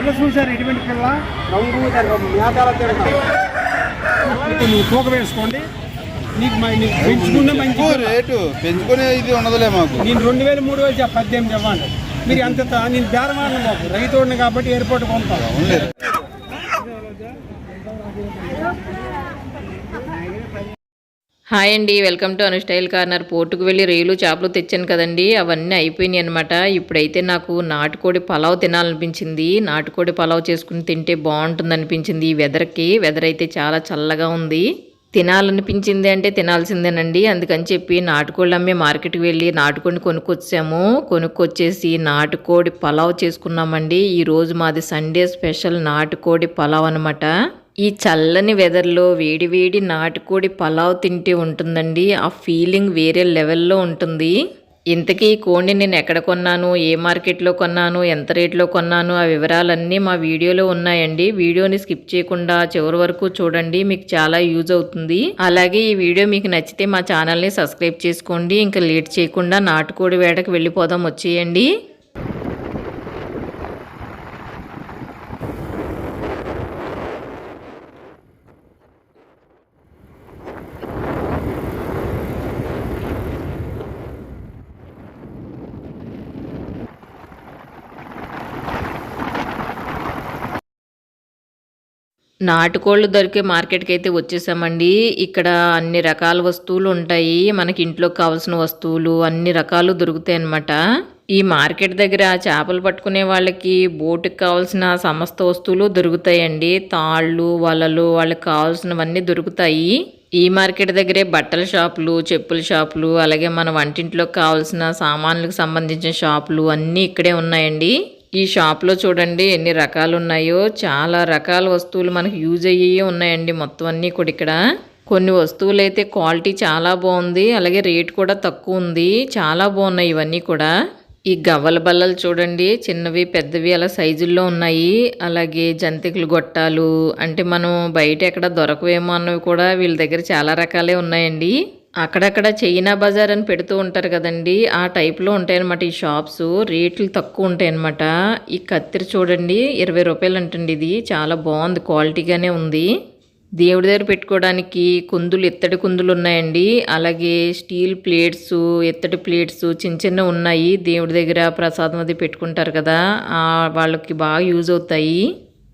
పిల్ల చూసారు ఎటువంటి పిల్ల. రంగు మేతాల తిరగడం ఇప్పుడు నువ్వు తూక వేసుకోండి. నీకు మ- నీకు పెంచుకున్న మంచి రేటు. పెంచుకునే ఇది ఉండదులే మాకు. నేను రెండు వేలు మూడు వేలు పద్దెనిమిది ఇవ్వండి. మీరు ఎంత త- నేను బేరమాడను మాకు. రైతుడిని కాబట్టి ఎయిర్పోర్ట్ పంపాను హాయ్ అండి వెల్కమ్ టు అనుస్టైల్ కార్నర్. పోర్టుకు వెళ్ళి రొయ్యలు చేపలు తెచ్చాను కదండి. అవన్నీ అయిపోయినాయి అనమాట ఇప్పుడైతే నాకు నాటుకోడి పలావ్ తినాలనిపించింది. నాటుకోడి పలావ్ చేసుకుని తింటే బాగుంటుంది అనిపించింది ఈ వెదర్కి వెదర్ అయితే చాలా చల్లగా ఉంది. తినాలనిపించింది అంటే తినాల్సిందేనండి. అందుకని చెప్పి నాటుకోళ్ళు అమ్మే మార్కెట్కి వెళ్ళి నాటుకోడిని కొనుక్కొచ్చాము. కొనుక్కొచ్చేసి నాటుకోడి పలావ్ చేసుకున్నామండి. ఈరోజు మాది సండే స్పెషల్ నాటుకోడి పలావ్ అనమాట ఈ చల్లని వెదర్లో వేడి వేడి నాటుకోడి పలావ్ తింటే ఉంటుందండి. ఆ ఫీలింగ్ వేరే లెవెల్లో ఉంటుంది. ఇంతకీ ఈ కోడిని నేను ఎక్కడ కొన్నాను? ఏ మార్కెట్లో కొన్నాను? ఎంత రేట్లో కొన్నాను? ఆ వివరాలన్నీ మా వీడియోలో ఉన్నాయండి. వీడియోని స్కిప్ చేయకుండా చివరి వరకు చూడండి. మీకు చాలా యూజ్ అవుతుంది. అలాగే ఈ వీడియో మీకు నచ్చితే మా ఛానల్ని సబ్స్క్రైబ్ చేసుకోండి. ఇంకా లేట్ చేయకుండా నాటుకోడి వేటకు వెళ్ళిపోదాం. వచ్చేయండి. నాటుకోళ్ళు దొరికే మార్కెట్కి అయితే వచ్చేసామండి. ఇక్కడ అన్ని రకాల వస్తువులు ఉంటాయి. మనకి ఇంట్లోకి కావాల్సిన వస్తువులు అన్ని రకాలు దొరుకుతాయి అన్నమాట. ఈ మార్కెట్ దగ్గర చేపలు పట్టుకునే వాళ్ళకి బోటుకి కావాల్సిన సమస్త వస్తువులు దొరుకుతాయండి. తాళ్ళు వలలు వాళ్ళకి కావాల్సినవన్నీ దొరుకుతాయి. ఈ మార్కెట్ దగ్గరే బట్టల షాపులు చెప్పుల షాపులు అలాగే మన వంటింట్లోకి కావాల్సిన సామాన్లకు సంబంధించిన షాపులు అన్నీ ఇక్కడే ఉన్నాయండి. ఈ షాప్లో చూడండి ఎన్ని రకాలు ఉన్నాయో చాలా రకాల వస్తువులు మనకు యూజ్ అయ్యే ఉన్నాయండి మొత్తం అన్నీ కూడా ఇక్కడ. కొన్ని వస్తువులు అయితే క్వాలిటీ చాలా బాగుంది. అలాగే రేట్ కూడా తక్కువ ఉంది. చాలా బాగున్నాయి ఇవన్నీ కూడా. ఈ గవ్వల బల్లలు చూడండి. చిన్నవి పెద్దవి అలా సైజుల్లో ఉన్నాయి. అలాగే జంతికలు గొట్టాలు. అంటే మనం బయట ఎక్కడ దొరకవేమో అన్నవి కూడా వీళ్ళ దగ్గర చాలా రకాలే ఉన్నాయండి. అక్కడక్కడ చైనా బజార్ అని పెడుతూ ఉంటారు కదండి. ఆ టైప్లో ఉంటాయన్నమాట ఈ షాప్స్ రేట్లు తక్కువ ఉంటాయన్నమాట. ఈ కత్తిరి చూడండి ఇరవై రూపాయలు అంటండి ఇది. చాలా బాగుంది క్వాలిటీగానే ఉంది. దేవుడి దగ్గర పెట్టుకోవడానికి కుందులు ఎత్తడి కుందులు ఉన్నాయండి. అలాగే స్టీల్ ప్లేట్స్ ఎత్తడి ప్లేట్స్ చిన్న చిన్న ఉన్నాయి. దేవుడి దగ్గర ప్రసాదం అది పెట్టుకుంటారు కదా. వాళ్ళకి బాగా యూజ్ అవుతాయి.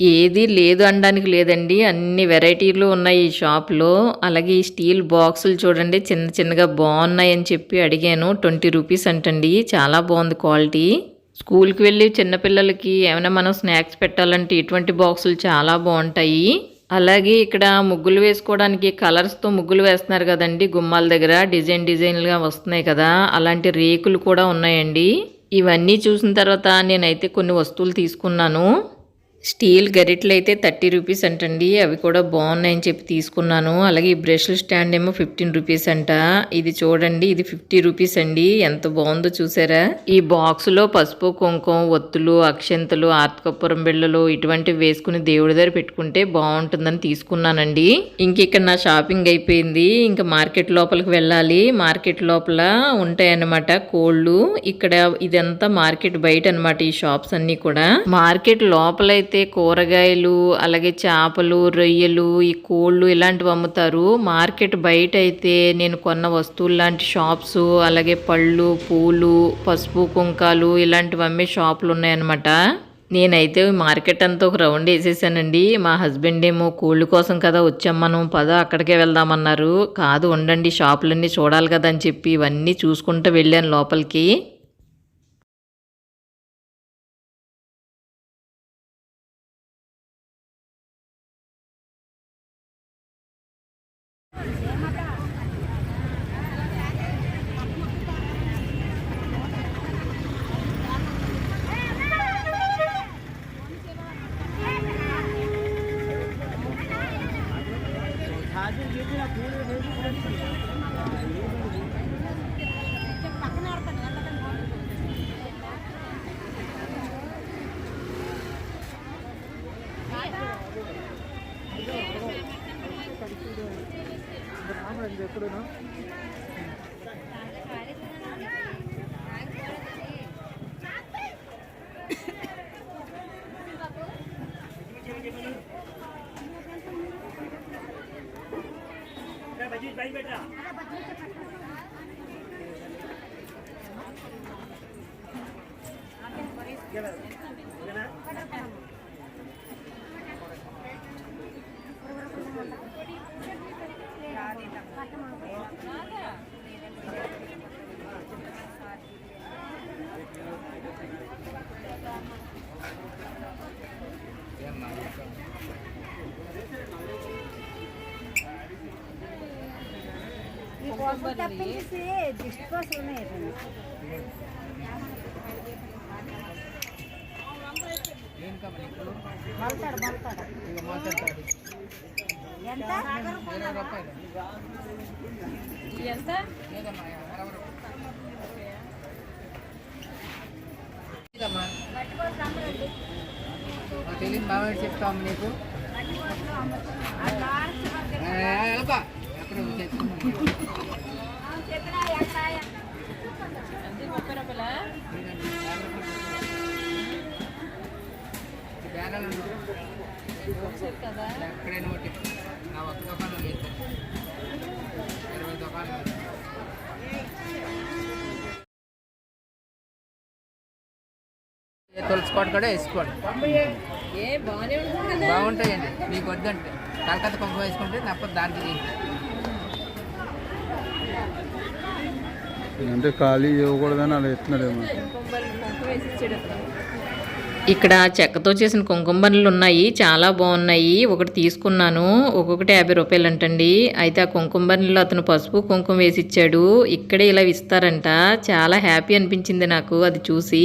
ఏది లేదు అనడానికి లేదండి. అన్ని వెరైటీలు ఉన్నాయి ఈ షాప్లో. అలాగే ఈ స్టీల్ బాక్సులు చూడండి చిన్న చిన్నగా బాగున్నాయి అని చెప్పి అడిగాను. ట్వంటీ రూపీస్ అంటండి. చాలా బాగుంది క్వాలిటీ. స్కూల్కి వెళ్ళి చిన్నపిల్లలకి ఏమైనా మనం స్నాక్స్ పెట్టాలంటే ఇటువంటి బాక్సులు చాలా బాగుంటాయి. అలాగే ఇక్కడ ముగ్గులు వేసుకోవడానికి కలర్స్తో ముగ్గులు వేస్తున్నారు కదండి. గుమ్మాల దగ్గర డిజైన్ డిజైన్లుగా వస్తున్నాయి కదా. అలాంటి రేకులు కూడా ఉన్నాయండి. ఇవన్నీ చూసిన తర్వాత నేనైతే కొన్ని వస్తువులు తీసుకున్నాను. స్టీల్ గరిటెలు అయితే థర్టీ రూపీస్ అంటండి. అవి కూడా బాగున్నాయని చెప్పి తీసుకున్నాను. అలాగే ఈ బ్రష్ల స్టాండ్ ఏమో ఫిఫ్టీన్ రూపీస్ అంట. ఇది చూడండి ఇది ఫిఫ్టీ రూపీస్ అండి. ఎంత బాగుందో చూసారా? ఈ బాక్స్లో పసుపు కుంకుమ ఒత్తులు అక్షంతలు ఆర్తకపురం బిళ్ళలు ఇటువంటివి వేసుకుని దేవుడి దగ్గర పెట్టుకుంటే బాగుంటుందని తీసుకున్నానండి. ఇంక ఇక్కడ నా షాపింగ్ అయిపోయింది. ఇంకా మార్కెట్ లోపలికి వెళ్ళాలి. మార్కెట్ లోపల ఉంటాయన్నమాట కోళ్ళు. ఇక్కడ ఇదంతా మార్కెట్ బయట అన్నమాట ఈ షాప్స్ అన్నీ కూడా. మార్కెట్ లోపలైతే కూరగాయలు అలాగే చేపలు రొయ్యలు ఈ కోళ్ళు ఇలాంటివి అమ్ముతారు మార్కెట్ బయట అయితే నేను కొన్న వస్తువులు లాంటి షాప్స్ అలాగే పళ్ళు పూలు పసుపు కుంకాలు ఇలాంటివి అమ్మే షాపులు ఉన్నాయన్నమాట. నేనైతే మార్కెట్ అంతా ఒక రౌండ్ వేసేసానండి. మా హస్బెండ్ ఏమో కోళ్ళు కోసం కదా వచ్చాం మనం పద అక్కడికే వెళ్దామన్నారు. కాదు ఉండండి షాపులన్నీ చూడాలి కదా అని చెప్పి ఇవన్నీ చూసుకుంటూ వెళ్ళాను లోపలికి. ఈ ఎంత? తెలియదు బాగా చెప్తాము నీకు. ఎక్కడైనా ఒకటి నా ఒక్క దుకాణం లేదు ఇరవై దుకాణం తులసికోట కూడా వేసుకోండి బాగుంటాయండి. మీకు వద్దంటే. కలకత్తా కుంకుమ వేసుకుంటే తప్ప దానికి. అంటే ఖాళీ ఇవ్వకూడదని అలా ఎత్తున్నాడేమో ఇక్కడ చెక్కతో చేసిన కుంకుమ బన్నులు ఉన్నాయి చాలా బాగున్నాయి. ఒకటి తీసుకున్నాను ఒక్కొక్కటి యాభై రూపాయలు అంటండి అయితే ఆ కుంకుమ అతను పసుపు కుంకుమ వేసి ఇచ్చాడు ఇక్కడే ఇలా ఇస్తారంట చాలా హ్యాపీ అనిపించింది నాకు అది చూసి.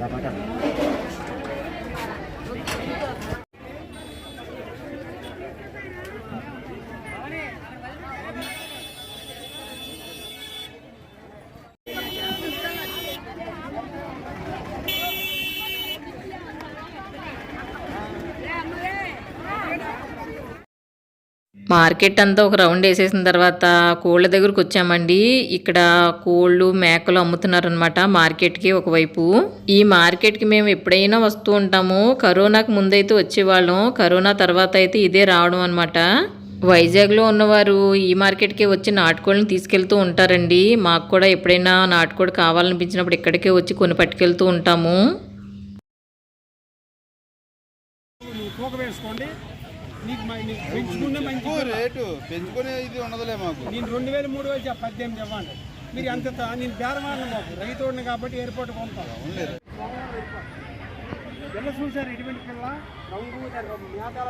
干嘛干嘛 మార్కెట్ అంతా ఒక రౌండ్ వేసేసిన తర్వాత కోళ్ళ దగ్గరకు వచ్చామండి. ఇక్కడ కోళ్ళు మేకలు అమ్ముతున్నారనమాట మార్కెట్కి ఒకవైపు. ఈ మార్కెట్కి మేము ఎప్పుడైనా వస్తూ ఉంటాము. కరోనాకు ముందైతే వచ్చేవాళ్ళం. కరోనా తర్వాత అయితే ఇదే రావడం అనమాట వైజాగ్లో ఉన్నవారు ఈ మార్కెట్కే వచ్చి నాటుకోళ్ళని తీసుకెళ్తూ ఉంటారండి. మాకు కూడా ఎప్పుడైనా నాటుకోడి కావాలనిపించినప్పుడు ఇక్కడికే వచ్చి కొని పట్టుకెళ్తూ ఉంటాము. నీకు మ- నీకు పెంచుకునే మంచి ఎక్కువ రేటు. పెంచుకునే ఇది ఉండదులే మాకు. నేను రెండు వేలు మూడు వేలు చెప్ప పద్దెనిమిది ఇవ్వండి. మీరు ఎంత నేను బేరమాడిన మాకు. రైతుడిని కాబట్టి ఎయిర్పోర్ట్ పంపుతాను అవునులే పిల్ల చూసారు ఎటువంటి పిల్ల? రంగు దాని మేతాల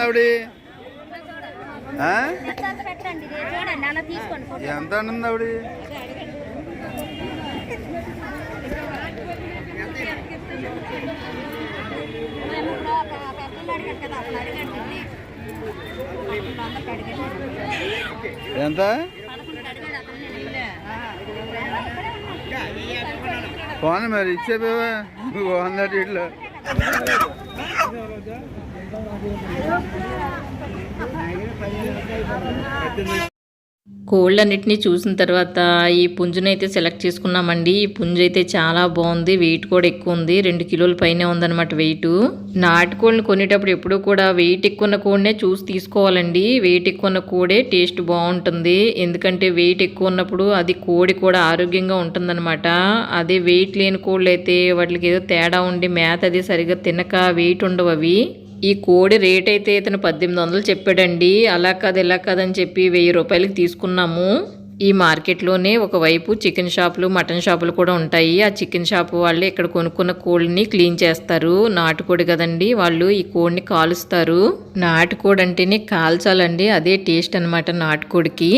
ఆవిడ ఆ? పెట్టండి ఇది చూడండి అలా తీసుకోండి ఫోటో. ఎంత అంటుంది ఆవిడ మేము ఇప్పుడు పెద్దలు కదా అప్పుడు పదకొండు అడిగాను ఎంత? పదకొండు అడిగాడు అతను మరి ఇచ్చేపోవా వంద ఇట్లా. కోళ్ళన్నిటిని చూసిన తర్వాత ఈ పుంజునైతే సెలెక్ట్ చేసుకున్నామండి. ఈ పుంజు అయితే చాలా బాగుంది. వెయిట్ కూడా ఎక్కువ ఉంది. రెండు కిలోల పైనే ఉందన్నమాట వెయిట్ నాటుకోళ్ళని కొనేటప్పుడు ఎప్పుడూ కూడా వెయిట్ ఎక్కువ ఉన్న కోడినే చూసి తీసుకోవాలండి. వెయిట్ ఎక్కువ ఉన్న కోడే టేస్ట్ బాగుంటుంది. ఎందుకంటే వెయిట్ ఎక్కువ ఉన్నప్పుడు అది కోడి కూడా ఆరోగ్యంగా ఉంటుందన్నమాట. అదే వెయిట్ లేని కోళ్ళు అయితే వాటికి ఏదో తేడా ఉండి మేత అది సరిగ్గా తినక వెయిట్ ఉండవు అవి. ఈ కోడి రేట్ అయితే ఇతను పద్దెనిమిది వందలు చెప్పాడండి. అలా కాదు ఇలా కాదని చెప్పి వెయ్యి రూపాయలకి తీసుకున్నాము. ఈ మార్కెట్లోనే ఒకవైపు చికెన్ షాపులు మటన్ షాపులు కూడా ఉంటాయి. ఆ చికెన్ షాపు వాళ్ళు ఇక్కడ కొనుక్కున్న కోడిని క్లీన్ చేస్తారు. నాటుకోడి కదండి వాళ్ళు ఈ కోడిని కాలుస్తారు. నాటుకోడి అంటేనే కాల్చాలండి. అదే టేస్ట్ అనమాట నాటుకోడికి.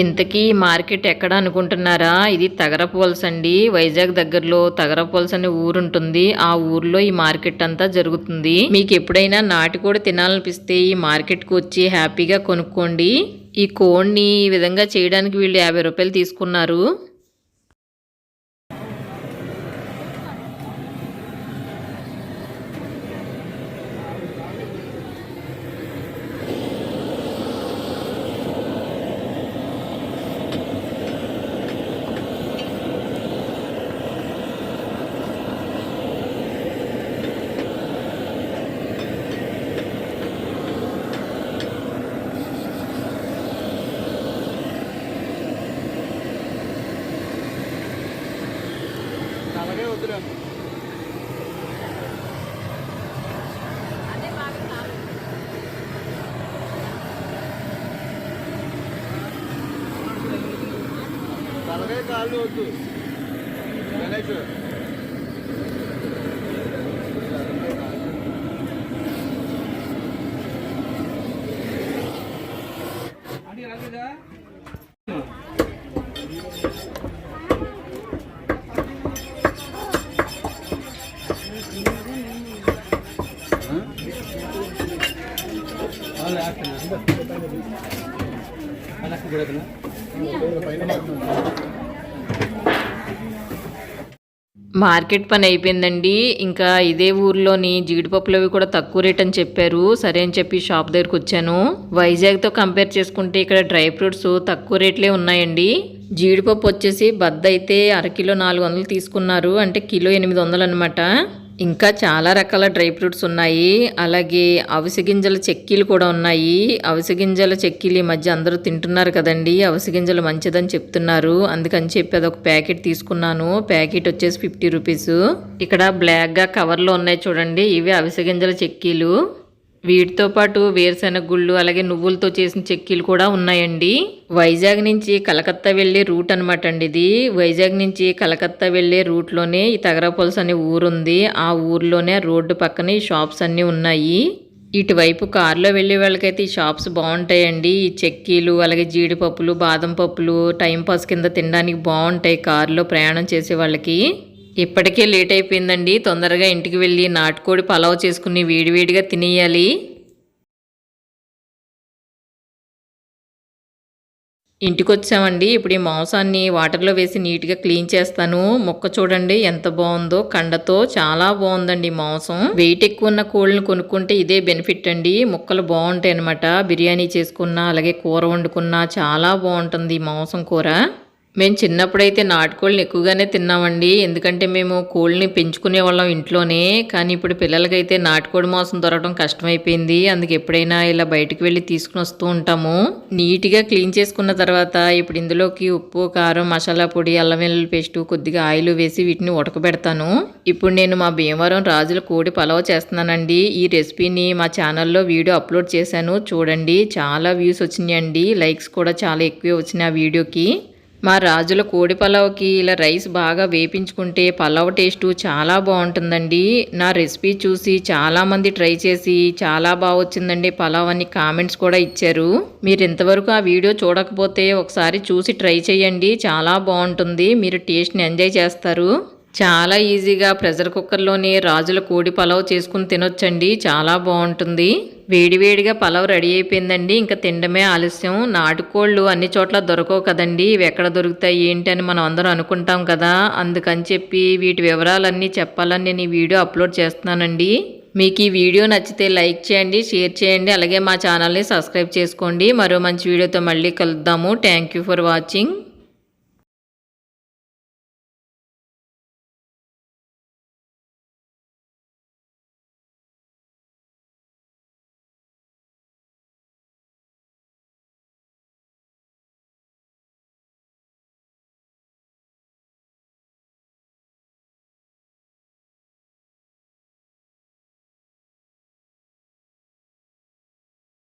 ఇంతకీ మార్కెట్ ఎక్కడ అనుకుంటున్నారా? ఇది తగరపోల్స్ అండి. వైజాగ్ దగ్గరలో తగరపోల్స్ అనే ఊరు ఉంటుంది. ఆ ఊర్లో ఈ మార్కెట్ అంతా జరుగుతుంది. మీకు ఎప్పుడైనా నాటుకోడి తినాలనిపిస్తే ఈ మార్కెట్కి వచ్చి హ్యాపీగా కొనుక్కోండి. ఈ కోడ్ని ఈ విధంగా చేయడానికి వీళ్ళు యాభై రూపాయలు తీసుకున్నారు. తలకాయ కాళ్ళు వద్దు గణేష్ మార్కెట్ పని అయిపోయిందండి. ఇంకా ఇదే ఊర్లోని జీడిపప్పులు అవి కూడా తక్కువ రేట్ అని చెప్పారు. సరే అని చెప్పి షాప్ దగ్గరకు వచ్చాను. వైజాగ్తో కంపేర్ చేసుకుంటే ఇక్కడ డ్రై ఫ్రూట్స్ తక్కువ రేట్లే ఉన్నాయండి. జీడిపప్పు వచ్చేసి బద్ద అయితే అరకిలో నాలుగు వందలు తీసుకున్నారు. అంటే కిలో ఎనిమిది వందలు అనమాట ఇంకా చాలా రకాల డ్రై ఫ్రూట్స్ ఉన్నాయి. అలాగే అవిసె గింజల చెక్కీలు కూడా ఉన్నాయి. అవిసె గింజల చెక్కీలు ఈ మధ్య అందరూ తింటున్నారు కదండి. అవిసె గింజలు మంచిదని చెప్తున్నారు. అందుకని చెప్పి అదొక ప్యాకెట్ తీసుకున్నాను. ప్యాకెట్ వచ్చేసి ఫిఫ్టీ రూపీస్. ఇక్కడ బ్లాక్గా కవర్లో ఉన్నాయి చూడండి. ఇవి అవిసె గింజల చెక్కీలు. వీటితో పాటు వేరుశెనగ గుళ్ళు అలాగే నువ్వులతో చేసిన చెక్కీలు కూడా ఉన్నాయండి. వైజాగ్ నుంచి కలకత్తా వెళ్ళే రూట్ అనమాట అండి ఇది. వైజాగ్ నుంచి కలకత్తా వెళ్ళే రూట్లోనే ఈ తగరపొలస్ అనే ఊరుంది. ఆ ఊర్లోనే రోడ్డు పక్కన ఈ షాప్స్ అన్నీ ఉన్నాయి. ఇటువైపు కారులో వెళ్ళే వాళ్ళకైతే ఈ షాప్స్ బాగుంటాయండి. ఈ చెక్కీలు అలాగే జీడిపప్పులు బాదం పప్పులు టైంపాస్ కింద తినడానికి బాగుంటాయి కారులో ప్రయాణం చేసే వాళ్ళకి. ఇప్పటికే లేట్ అయిపోయిందండి. తొందరగా ఇంటికి వెళ్ళి నాటుకోడి పలావ్ చేసుకుని వేడివేడిగా తినేయాలి. ఇంటికి వచ్చామండి ఇప్పుడు ఈ మాంసాన్ని వాటర్లో వేసి నీట్గా క్లీన్ చేస్తాను. ముక్క చూడండి ఎంత బాగుందో. కండతో చాలా బాగుందండి మాంసం. వెయిట్ ఎక్కువ ఉన్న కోళ్ళని కొనుక్కుంటే ఇదే బెనిఫిట్ అండి. ముక్కలు బాగుంటాయి అనమాట బిర్యానీ చేసుకున్నా అలాగే కూర వండుకున్నా చాలా బాగుంటుంది మాంసం కూర. మేము చిన్నప్పుడైతే నాటుకోళ్ళని ఎక్కువగానే తిన్నామండి. ఎందుకంటే మేము కోళ్ళని పెంచుకునే వాళ్ళం ఇంట్లోనే. కానీ ఇప్పుడు పిల్లలకైతే నాటుకోడి మాంసం దొరకడం కష్టమైపోయింది. అందుకు ఎప్పుడైనా ఇలా బయటికి వెళ్ళి తీసుకుని వస్తూ ఉంటాము. నీట్గా క్లీన్ చేసుకున్న తర్వాత ఇప్పుడు ఇందులోకి ఉప్పు కారం మసాలా పొడి అల్లం వెల్లుల్లి పేస్ట్ కొద్దిగా ఆయిల్ వేసి వీటిని ఉడకబెడతాను. ఇప్పుడు నేను మా భీమవరం రాజుల కోడి పలావ్ చేస్తున్నానండి. ఈ రెసిపీని మా ఛానల్లో వీడియో అప్లోడ్ చేశాను. చూడండి చాలా వ్యూస్ వచ్చినాయండి. లైక్స్ కూడా చాలా ఎక్కువే వచ్చినాయి ఆ వీడియోకి. మా రాజుల కోడి పలావ్కి ఇలా రైస్ బాగా వేపించుకుంటే పలావ్ టేస్టు చాలా బాగుంటుందండి. నా రెసిపీ చూసి చాలామంది ట్రై చేసి చాలా బాగా వచ్చిందండి పలావ్ అని కామెంట్స్ కూడా ఇచ్చారు. మీరు ఇంతవరకు ఆ వీడియో చూడకపోతే ఒకసారి చూసి ట్రై చేయండి. చాలా బాగుంటుంది. మీరు టేస్ట్ని ఎంజాయ్ చేస్తారు. చాలా ఈజీగా ప్రెషర్ కుక్కర్లోనే రాజుల కోడి పలావ్ చేసుకుని తినొచ్చండి. చాలా బాగుంటుంది. వేడివేడిగా పలావ్ రెడీ అయిపోయిందండి. ఇంకా తినడమే ఆలస్యం. నాటుకోళ్ళు అన్ని చోట్ల దొరకవు కదండి. ఇవి ఎక్కడ దొరుకుతాయి ఏంటి అని మనం అందరం అనుకుంటాం కదా. అందుకని చెప్పి వీటి వివరాలన్నీ చెప్పాలని నేను ఈ వీడియో అప్లోడ్ చేస్తున్నానండి. మీకు ఈ వీడియో నచ్చితే లైక్ చేయండి షేర్ చేయండి. అలాగే మా ఛానల్ని సబ్స్క్రైబ్ చేసుకోండి. మరో మంచి వీడియోతో మళ్ళీ కలుద్దాము. Thank you for watching.